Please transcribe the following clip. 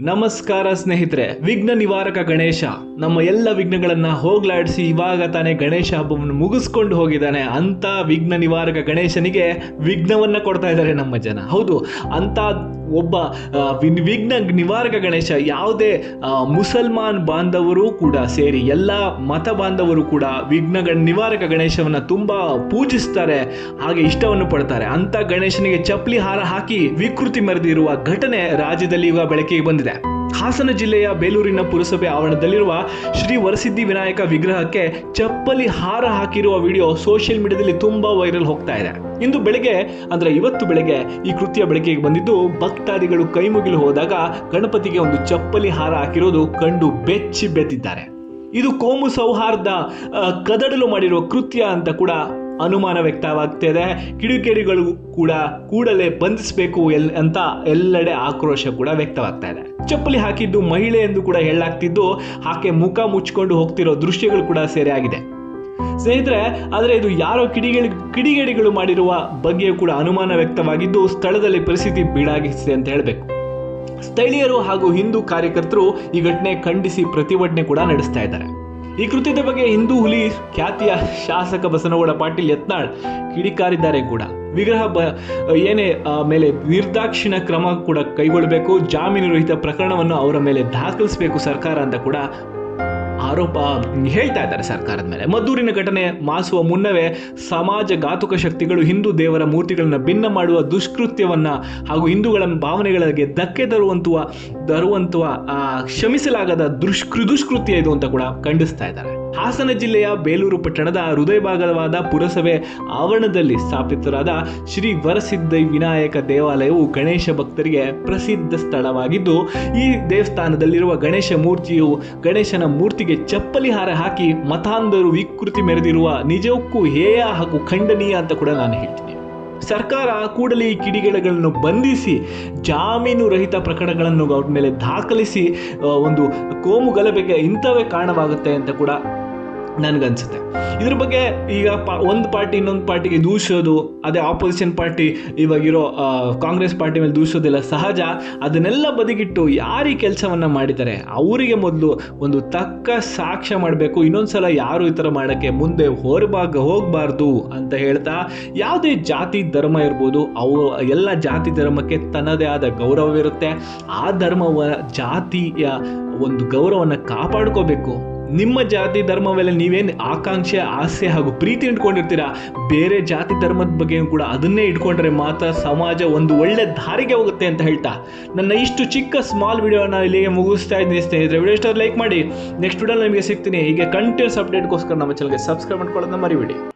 ನಮಸ್ಕಾರ ಸ್ನೇಹಿತರೆ, ವಿಘ್ನ ನಿವಾರಕ ಗಣೇಶ. ನಮ್ಮ ಎಲ್ಲ ವಿಘ್ನಗಳನ್ನ ಹೋಗ್ಲಾಡಿಸಿ ಇವಾಗ ತಾನೇ ಗಣೇಶ ಹಬ್ಬವನ್ನು ಮುಗಿಸ್ಕೊಂಡು ಹೋಗಿದ್ದಾನೆ. ಅಂತ ವಿಘ್ನ ನಿವಾರಕ ಗಣೇಶನಿಗೆ ವಿಘ್ನವನ್ನ ಕೊಡ್ತಾ ಇದ್ದಾರೆ ನಮ್ಮ ಜನ. ಹೌದು ಅಂತ ಒಬ್ಬ ವಿಘ್ನ ನಿವಾರಕ ಗಣೇಶ, ಯಾವುದೇ ಮುಸಲ್ಮಾನ್ ಬಾಂಧವರು ಕೂಡ ಸೇರಿ, ಎಲ್ಲ ಮತ ಬಾಂಧವರು ಕೂಡ ವಿಘ್ನ ನಿವಾರಕ ಗಣೇಶವನ್ನ ತುಂಬಾ ಪೂಜಿಸ್ತಾರೆ, ಹಾಗೆ ಇಷ್ಟವನ್ನು ಪಡ್ತಾರೆ. ಅಂತ ಗಣೇಶನಿಗೆ ಚಪ್ಪಲಿ ಹಾರ ಹಾಕಿ ವಿಕೃತಿ ಮರೆದಿರುವ ಘಟನೆ ರಾಜ್ಯದಲ್ಲಿ ಈಗ ಬೆಳಕಿಗೆ ಬಂದಿದೆ. ಹಾಸನ ಜಿಲ್ಲೆಯ ಬೇಲೂರಿನ ಪುರಸಭೆ ಆವರಣದಲ್ಲಿರುವ ಶ್ರೀ ವರಸಿದ್ಧಿ ವಿನಾಯಕ ವಿಗ್ರಹಕ್ಕೆ ಚಪ್ಪಲಿ ಹಾರ ಹಾಕಿರುವ ವಿಡಿಯೋ ಸೋಷಿಯಲ್ ಮೀಡಿಯಾದಲ್ಲಿ ತುಂಬಾ ವೈರಲ್ ಹೋಗ್ತಾ ಇದೆ. ಇಂದು ಬೆಳಗ್ಗೆ, ಅಂದ್ರೆ ಇವತ್ತು ಬೆಳಗ್ಗೆ ಈ ಕೃತ್ಯ ಬೆಳಕಿಗೆ ಬಂದಿದ್ದು ಭಕ್ತಾದಿಗಳು ಕೈಮುಗಿಲು ಹೋದಾಗ ಗಣಪತಿಗೆ ಒಂದು ಚಪ್ಪಲಿ ಹಾರ ಹಾಕಿರೋದು ಕಂಡು ಬೆಚ್ಚಿ ಬೆದ್ದಿದ್ದಾರೆ. ಇದು ಕೋಮು ಸೌಹಾರ್ದ ಕದಡಲು ಮಾಡಿರುವ ಕೃತ್ಯ ಅಂತ ಕೂಡ ಅನುಮಾನ ವ್ಯಕ್ತವಾಗ್ತಿದೆ. ಕಿಡಿಗೇಡಿಗಳು ಕೂಡ ಕೂಡಲೇ ಬಂಧಿಸಬೇಕು ಎಲ್, ಅಂತ ಎಲ್ಲೆಡೆ ಆಕ್ರೋಶ ಕೂಡ ವ್ಯಕ್ತವಾಗ್ತಾ ಇದೆ. ಚಪ್ಪಲಿ ಹಾಕಿದ್ದು ಮಹಿಳೆ ಎಂದು ಕೂಡ ಹೇಳಲಾಗ್ತಿದ್ದು, ಆಕೆ ಮುಖ ಮುಚ್ಕೊಂಡು ಹೋಗ್ತಿರೋ ದೃಶ್ಯಗಳು ಕೂಡ ಸರಿಯಾಗಿದೆ. ಸ್ನೇಹಿತರೆ, ಆದರೆ ಇದು ಯಾರೋ ಕಿಡಿಗೇಡಿ, ಕಿಡಿಗೇಡಿಗಳು ಮಾಡಿರುವ ಬಗ್ಗೆಯೂ ಕೂಡ ಅನುಮಾನ ವ್ಯಕ್ತವಾಗಿದ್ದು, ಸ್ಥಳದಲ್ಲಿ ಪರಿಸ್ಥಿತಿ ಬೀಡಾಗಿಸಿದೆ ಅಂತ ಹೇಳಬೇಕು. ಸ್ಥಳೀಯರು ಹಾಗೂ ಹಿಂದೂ ಕಾರ್ಯಕರ್ತರು ಈ ಘಟನೆ ಖಂಡಿಸಿ ಪ್ರತಿಭಟನೆ ಕೂಡ ನಡೆಸ್ತಾ ಇದ್ದಾರೆ. ಈ ಕೃತ್ಯದ ಬಗ್ಗೆ ಹಿಂದೂ ಹುಲಿ ಖ್ಯಾತಿಯ ಶಾಸಕ ಬಸನಗೌಡ ಪಾಟೀಲ್ ಯತ್ನಾಳ್ ಕಿಡಿಕಾರಿದ್ದಾರೆ ಕೂಡ. ವಿಗ್ರಹ ಬ, ಏನೇ ಮೇಲೆ ನಿರ್ದಾಕ್ಷಿಣ ಕ್ರಮ ಕೂಡ ಕೈಗೊಳ್ಳಬೇಕು, ಜಾಮೀನು ರಹಿತ ಪ್ರಕರಣವನ್ನು ಅವರ ಮೇಲೆ ದಾಖಲಿಸಬೇಕು ಸರ್ಕಾರ ಅಂತ ಕೂಡ ಆರೋಪ ಹೇಳ್ತಾ ಇದ್ದಾರೆ ಸರ್ಕಾರದ ಮೇಲೆ. ಮದ್ದೂರಿನ ಘಟನೆ ಮಾಸುವ ಮುನ್ನವೇ ಸಮಾಜ ಘಾತುಕ ಶಕ್ತಿಗಳು ಹಿಂದೂ ದೇವರ ಮೂರ್ತಿಗಳನ್ನು ಭಿನ್ನ ಮಾಡುವ ದುಷ್ಕೃತ್ಯವನ್ನ ಹಾಗೂ ಹಿಂದೂಗಳ ಭಾವನೆಗಳಿಗೆ ಧಕ್ಕೆ ತರುವಂತಹ ತರುವಂತಹ ಆ, ಕ್ಷಮಿಸಲಾಗದ ದುಷ್ಕೃ ದುಷ್ಕೃತಿಯ ಇದು ಅಂತ ಕೂಡ ಖಂಡಿಸ್ತಾ ಇದ್ದಾರೆ. ಹಾಸನ ಜಿಲ್ಲೆಯ ಬೇಲೂರು ಪಟ್ಟಣದ ಹೃದಯ ಭಾಗವಾದ ಪುರಸಭೆ ಆವರಣದಲ್ಲಿ ಸ್ಥಾಪಿತರಾದ ಶ್ರೀ ವರಸಿದ್ಧಿ ವಿನಾಯಕ ದೇವಾಲಯವು ಗಣೇಶ ಭಕ್ತರಿಗೆ ಪ್ರಸಿದ್ಧ ಸ್ಥಳವಾಗಿದ್ದು ಈ ದೇವಸ್ಥಾನದಲ್ಲಿರುವ ಗಣೇಶ ಮೂರ್ತಿಯು ಗಣೇಶನ ಮೂರ್ತಿಗೆ ಚಪ್ಪಲಿ ಹಾರ ಹಾಕಿ ಮತಾಂಧರು ವಿಕೃತಿ ಮೆರೆದಿರುವ ನಿಜಕ್ಕೂ ಹೇಯ ಹಾಗೂ ಖಂಡನೀಯ ಅಂತ ಕೂಡ ನಾನು ಹೇಳ್ತೀನಿ. ಸರ್ಕಾರ ಕೂಡಲೇ ಈ ಕಿಡಿಗೇಡಿಗಳನ್ನು ಬಂಧಿಸಿ, ಜಾಮೀನು ರಹಿತ ಪ್ರಕರಣಗಳನ್ನು ಅವ್ರ ಮೇಲೆ ದಾಖಲಿಸಿ ಒಂದು ಕೋಮು ಗಲಭೆಗೆ ಇಂಥವೇ ಕಾರಣವಾಗುತ್ತೆ ಅಂತ ಕೂಡ ನನಗನ್ಸುತ್ತೆ. ಇದ್ರ ಬಗ್ಗೆ ಈಗ ಒಂದು ಪಾರ್ಟಿ, ಇನ್ನೊಂದು ಪಾರ್ಟಿಗೆ ದೂಷೋದು ಅದೇ ಆಪೋಸಿಷನ್ ಪಾರ್ಟಿ ಇವಾಗಿರೋ ಕಾಂಗ್ರೆಸ್ ಪಾರ್ಟಿ ಮೇಲೆ ದೂಷೋದೆಲ್ಲ ಸಹಜ. ಅದನ್ನೆಲ್ಲ ಬದಿಗಿಟ್ಟು ಯಾರು ಈ ಕೆಲಸವನ್ನು ಮಾಡಿದ್ದಾರೆ? ಅವರಿಗೆ ಮೊದಲು ಒಂದು ತಕ್ಕ ಸಾಕ್ಷ್ಯ ಮಾಡಬೇಕು. ಇನ್ನೊಂದ್ಸಲ ಯಾರು ಈ ಥರ ಮಾಡೋಕ್ಕೆ ಮುಂದೆ ಹೊರಭಾಗ ಹೋಗಬಾರ್ದು ಅಂತ ಹೇಳ್ತಾ, ಯಾವುದೇ ಜಾತಿ ಧರ್ಮ ಇರ್ಬೋದು, ಅವು, ಎಲ್ಲ ಜಾತಿ ಧರ್ಮಕ್ಕೆ ತನ್ನದೇ ಆದ ಗೌರವವಿರುತ್ತೆ. ಆ ಧರ್ಮವ, ಜಾತಿಯ ಒಂದು ಗೌರವವನ್ನು ಕಾಪಾಡ್ಕೋಬೇಕು. ನಿಮ್ಮ ಜಾತಿ ಧರ್ಮ ಮೇಲೆ ನೀವೇನು ಆಕಾಂಕ್ಷೆ, ಆಸೆ ಹಾಗೂ ಪ್ರೀತಿ ಇಟ್ಕೊಂಡಿರ್ತೀರಾ? ಬೇರೆ ಜಾತಿ ಧರ್ಮದ ಬಗ್ಗೆ ಕೂಡ ಅದನ್ನೇ ಇಟ್ಕೊಂಡ್ರೆ ಮಾತ್ರ ಸಮಾಜ ಒಂದು ಒಳ್ಳೆ ದಾರಿಗೆ ಹೋಗುತ್ತೆ ಅಂತ ಹೇಳ್ತಾ. ನನ್ನ ಇಷ್ಟು ಚಿಕ್ಕ ಸ್ಮಾಲ್ ವಿಡಿಯೋನ ಇಲ್ಲಿಗೆ ಮುಗಿಸ್ತಾ ಇದ್ದೀನಿ ಸ್ನೇಹಿತರೆ. ವಿಡಿಯೋ ಇಷ್ಟ ಲೈಕ್ ಮಾಡಿ. ನೆಕ್ಸ್ಟ್ ವಿಡಿಯೋ ನಿಮಗೆ ಸಿಗ್ತೀನಿ. ಹೀಗೆ ಕಂಟಿನ್ಯೂಸ್ ಅಪ್ಡೇಟ್ಗೋಸ್ಕರ ನಮ್ಮ ಚಾನಲ್ಗೆ ಸಬ್ಸ್ಕ್ರೈಬ್ ಮಾಡ್ಕೊಳ್ಳೋದನ್ನ ಮರಿಬೇಡಿ.